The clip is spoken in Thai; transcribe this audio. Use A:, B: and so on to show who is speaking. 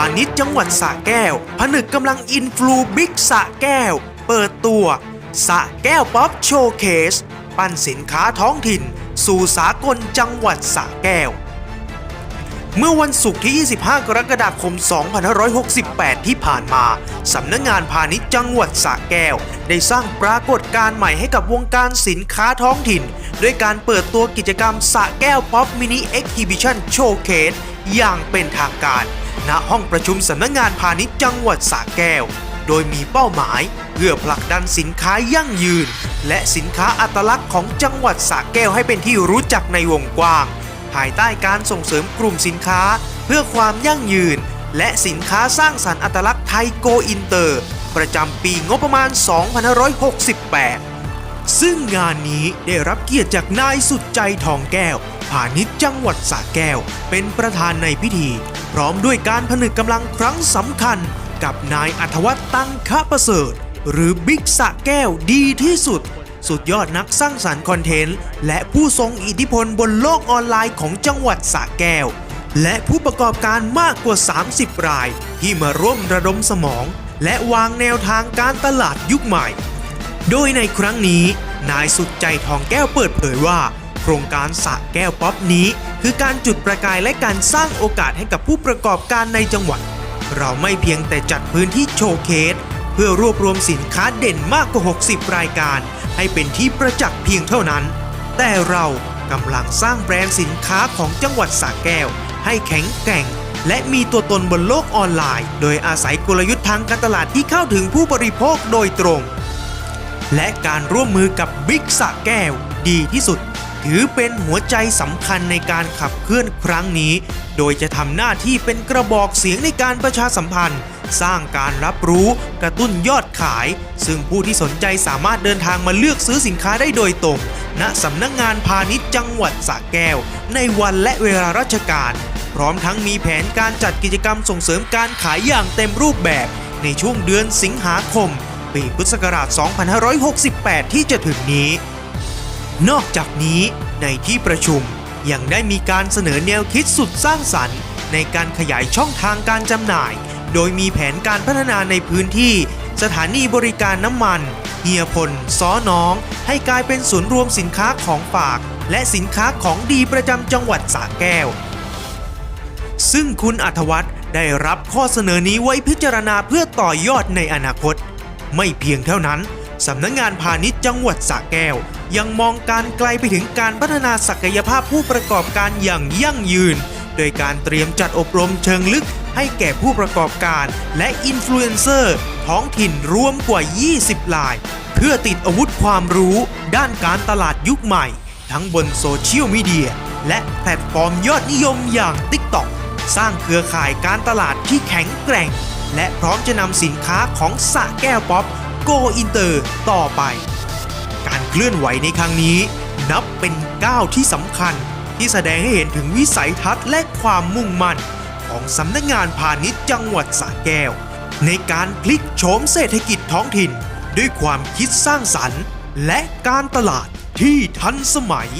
A: าณิชย์จังหวัดสระแก้ว ผนึกกำลังอินฟลูบิ๊กสระแก้ว เปิดตัวสระแก้วป๊อปโชว์เคส ปั้นสินค้าท้องถิ่น สู่สากลจังหวัดสระแก้ว เมื่อวันศุกร์ที่ 25 กรกฎาคม 2568 ที่ผ่านมา สำนักงานพาณิชย์จังหวัดสระแก้ว ได้สร้างปรากฏการณ์ใหม่ให้กับวงการสินค้าท้องถิ่น ด้วยการเปิดตัวกิจกรรมสระแก้วป๊อปมินิเอ็กฮิบิชันโชว์เคสอย่างเป็นทางการ ณ ห้องประชุมสำนักงานพาณิชย์จังหวัดสระแก้ว โดยมีเป้าหมาย เพื่อผลักดันสินค้ายั่งยืน และสินค้าอัตลักษณ์ของจังหวัดสระแก้วให้เป็นที่รู้จักในวงกว้าง ภายใต้การส่งเสริมกลุ่มสินค้า เพื่อความยั่งยืน และสินค้าสร้างสรรค์อัตลักษณ์ไทยโกอินเตอร์ ประจำปีงบประมาณ 2568 ซึ่งงานนี้ได้รับเกียรติจากนายสุดใจทองแก้วพาณิชย์จังหวัดสระแก้ว เป็นประธานในพิธี พร้อมด้วยการผนึกกำลังครั้งสำคัญ กับนายอัธวัฒน์ตังคะประเสริฐ หรือบิ๊กสะแก้วดีที่สุด สุดยอดนักสร้างสรรค์คอนเทนต์ และผู้ทรงอิทธิพลบนโลกออนไลน์ของจังหวัดสระแก้ว และผู้ประกอบการมากกว่า 30 ราย ที่มาร่วมระดมสมอง และวางแนวทางการตลาดยุคใหม่ โดยในครั้งนี้ นายสุดใจทองแก้วเปิดเผยว่า โครงการสระแก้วป๊อปนี้ คือการจุดประกายและการสร้างโอกาสให้กับผู้ประกอบการในจังหวัด เราไม่เพียงแต่จัดพื้นที่โชว์เคสเพื่อรวบรวมสินค้าเด่นมากกว่า 60 รายการ ให้เป็นที่ประจักษ์เพียงเท่านั้น แต่เรากำลังสร้างแบรนด์สินค้าของจังหวัดสระแก้ว ให้แข็งแกร่ง และมีตัวตนบนโลกออนไลน์ โดยอาศัยกลยุทธ์ทางการตลาดที่เข้าถึงผู้บริโภคโดยตรง และการร่วมมือกับบิ๊กสระแก้วดีที่สุด ถือเป็นหัวใจสำคัญในการขับเคลื่อนครั้งนี้ โดยจะทำหน้าที่เป็นกระบอกเสียงในการประชาสัมพันธ์ สร้างการรับรู้ กระตุ้นยอดขาย ซึ่งผู้ที่สนใจสามารถเดินทางมาเลือกซื้อสินค้าได้โดยตรง ณสำนักงานพาณิชย์จังหวัดสระแก้ว ในวันและเวลาราชการ พร้อมทั้งมีแผนการจัดกิจกรรมส่งเสริมการขายอย่างเต็มรูปแบบ ในช่วงเดือนสิงหาคม ปีพุทธศักราช 2568 ที่จะถึงนี้ นอกจากนี้ในที่ประชุมยังได้มีการเสนอแนวคิดสุดสร้างสรรค์ ในการขยายช่องทางการจำหน่าย โดยมีแผนการพัฒนาในพื้นที่สถานีบริการน้ำมัน เฮียพลซ้อน้อง ให้กลายเป็นศูนย์รวมสินค้าของฝาก และสินค้าของดีประจำจังหวัดสระแก้ว ซึ่งคุณอัธวัฒน์ได้รับข้อเสนอนี้ไว้พิจารณาเพื่อต่อยอดในอนาคต ไม่เพียงเท่านั้นสำนักงานพาณิชย์จังหวัดสระแก้ว ยังมองการไกลไปถึงการพัฒนาศักยภาพผู้ประกอบการอย่างยั่งยืน โดยการเตรียมจัดอบรมเชิงลึก ให้แก่ผู้ประกอบการและอินฟลูเอนเซอร์ ท้องถิ่นรวมกว่า 20 ลาย เพื่อติดอาวุธความรู้ด้านการตลาดยุคใหม่ ทั้งบนโซเชียลมีเดีย และแพลตฟอร์มยอดนิยมอย่าง TikTok สร้างเครือข่ายการตลาดที่แข็งแกร่ง และพร้อมจะนำสินค้าของสะแก้วป๊อปโกอินเตอร์ต่อไป การเคลื่อนไหวในครั้งนี้ นับเป็นก้าวที่สำคัญ ที่แสดงให้เห็นถึงวิสัยทัศน์และความมุ่งมั่น ของสำนักงานพาณิชย์จังหวัดสระแก้ว ในการพลิกโฉมเศรษฐกิจท้องถิ่น ด้วยความคิดสร้างสรรค์ และการตลาดที่ทันสมัย